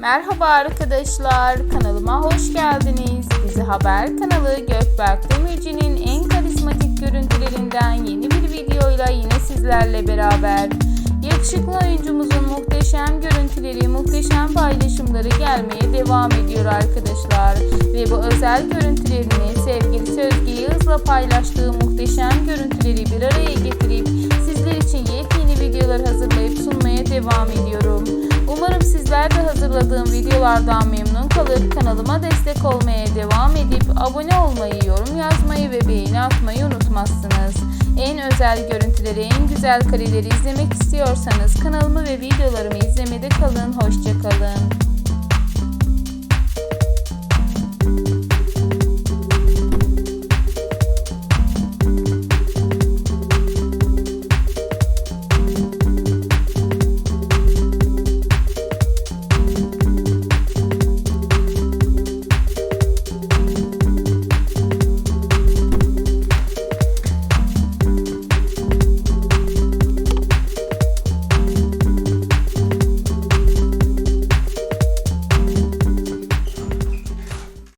Merhaba arkadaşlar, kanalıma hoş geldiniz. Dizi Haber kanalı Gökberk Demirci'nin en karizmatik görüntülerinden yeni bir videoyla yine sizlerle beraber. Yakışıklı oyuncumuzun muhteşem görüntüleri, muhteşem paylaşımları gelmeye devam ediyor arkadaşlar. Ve bu özel görüntülerini sevgili Özge Yağız'la paylaştığı muhteşem görüntüleri bir araya getirip sizler için yepyeni videolar hazırlayıp sunmaya devam ediyorum. Sizler hazırladığım videolardan memnun kalıp kanalıma destek olmaya devam edip abone olmayı, yorum yazmayı ve beğeni atmayı unutmazsınız. En özel görüntüleri, en güzel kareleri izlemek istiyorsanız kanalımı ve videolarımı izlemede kalın. Hoşçakalın.